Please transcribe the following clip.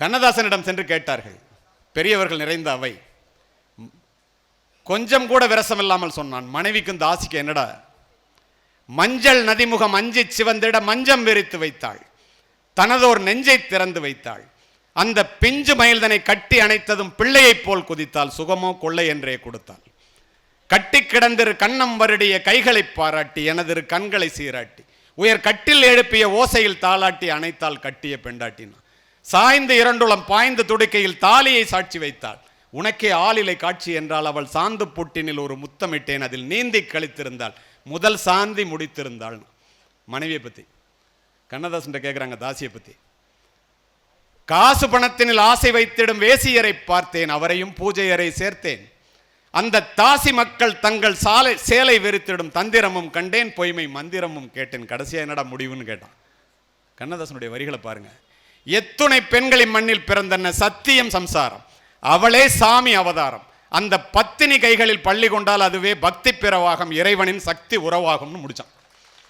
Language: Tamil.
கண்ணதாசனிடம் சென்று கேட்டார்கள். பெரியவர்கள் நிறைந்த அவை. கொஞ்சம் கூட விரசம் இல்லாமல் சொன்னான் மனைவிக்கும் தாசிக்கு என்னடா? மஞ்சள் நதிமுகம் அஞ்சி சிவந்திட மஞ்சம் விரித்து வைத்தாள். தனதோர் நெஞ்சை திறந்து வைத்தாள். அந்த பிஞ்சு மயில்தனை கட்டி அணைத்ததும் பிள்ளையைப் போல் குதித்தாள். சுகமோ கொள்ளை என்றே கொடுத்தாள். கட்டி கிடந்திரு கண்ணம் வருடிய கைகளை பாராட்டி எனதிரு கண்களை சீராட்டி உயர் கட்டில் எழுப்பிய ஓசையில் தாளாட்டி அணைத்தால் கட்டிய பெண்டாட்டினான். சாய்ந்து இரண்டுளம் பாய்ந்து துடுக்கையில் தாலியை சாட்சி வைத்தாள். உனக்கே ஆளிலை காட்சி என்றால் அவள் சாந்து புட்டினில் ஒரு முத்தமிட்டேன். அதில் நீந்தி கழித்திருந்தாள். முதல் சாந்தி முடித்திருந்தாள். மனைவியை பத்தி. கண்ணதாசன் கேட்குறாங்க தாசியை பற்றி காசு பணத்தினில் ஆசை வைத்திடும் வேசியரை பார்த்தேன். அவரையும் பூஜையரை சேர்த்தேன். அந்த தாசி மக்கள் தங்கள் சாலை சேலை வெறுத்திடும் தந்திரமும் கண்டேன். பொய்மை மந்திரமும் கேட்டேன். கடைசியா என்னடா முடிவுன்னு கேட்டான். கண்ணதாசனுடைய வரிகளை பாருங்க. எத்துணை பெண்களின் மண்ணில் பிறந்தன சத்தியம் சம்சாரம். அவளே சாமி அவதாரம். அந்த பத்தினி கைகளில் பள்ளி கொண்டால் அதுவே பக்தி பிறவாகம் இறைவனின் சக்தி உறவாகும்னு முடிச்சான்.